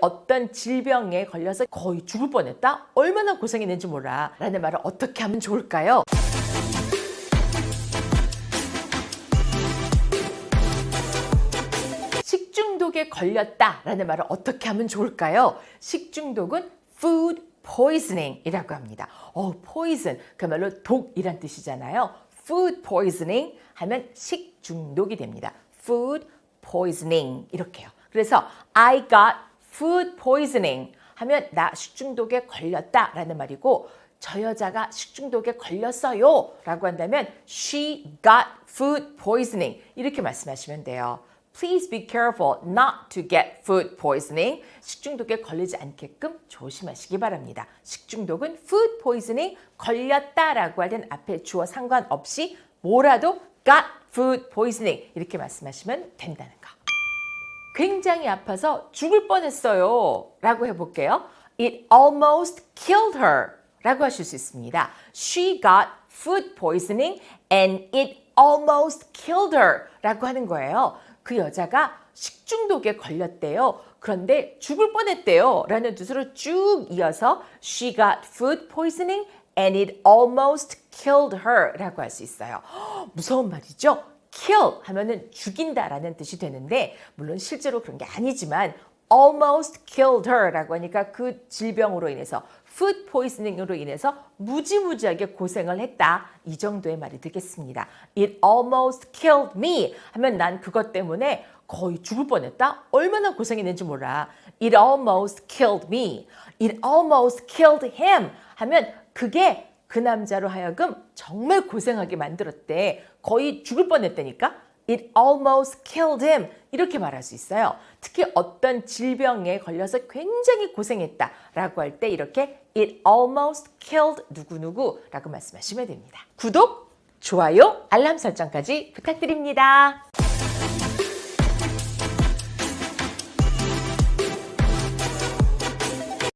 어떤 질병에 걸려서 거의 죽을 뻔했다? 얼마나 고생했는지 몰라. 라는 말을 어떻게 하면 좋을까요? 식중독에 걸렸다 라는 말을 어떻게 하면 좋을까요? 식중독은 food poisoning 이라고 합니다. 어, poison, 그야말로 독이란 뜻이잖아요. food poisoning 하면 식중독이 됩니다. food poisoning 이렇게요. 그래서 I got food poisoning 하면 나 식중독에 걸렸다 라는 말이고 저 여자가 식중독에 걸렸어요 라고 한다면 she got food poisoning 이렇게 말씀하시면 돼요. Please be careful not to get food poisoning. 식중독에 걸리지 않게끔 조심하시기 바랍니다. 식중독은 food poisoning 걸렸다라고 하는 앞에 주어 상관없이 뭐라도 got food poisoning 이렇게 말씀하시면 된다는 거. 굉장히 아파서 죽을 뻔했어요. 라고 해볼게요. It almost killed her. 라고 하실 수 있습니다. She got food poisoning and it almost killed her. 라고 하는 거예요. 그 여자가 식중독에 걸렸대요. 그런데 죽을 뻔했대요. 라는 뜻으로 쭉 이어서 She got food poisoning and it almost killed her. 라고 할 수 있어요. 허, 무서운 말이죠? Kill 하면은 죽인다라는 뜻이 되는데 물론 실제로 그런 게 아니지만 almost killed her 라고 하니까 그 질병으로 인해서 food poisoning으로 인해서 무지무지하게 고생을 했다. 이 정도의 말이 되겠습니다. It almost killed me 하면 난 그것 때문에 거의 죽을 뻔했다. 얼마나 고생했는지 몰라. It almost killed me. It almost killed him 하면 그게 그 남자로 하여금 정말 고생하게 만들었대. 거의 죽을 뻔했다니까. It almost killed him. 이렇게 말할 수 있어요. 특히 어떤 질병에 걸려서 굉장히 고생했다. 라고 할 때 이렇게 It almost killed 누구누구 라고 말씀하시면 됩니다. 구독, 좋아요, 알람 설정까지 부탁드립니다.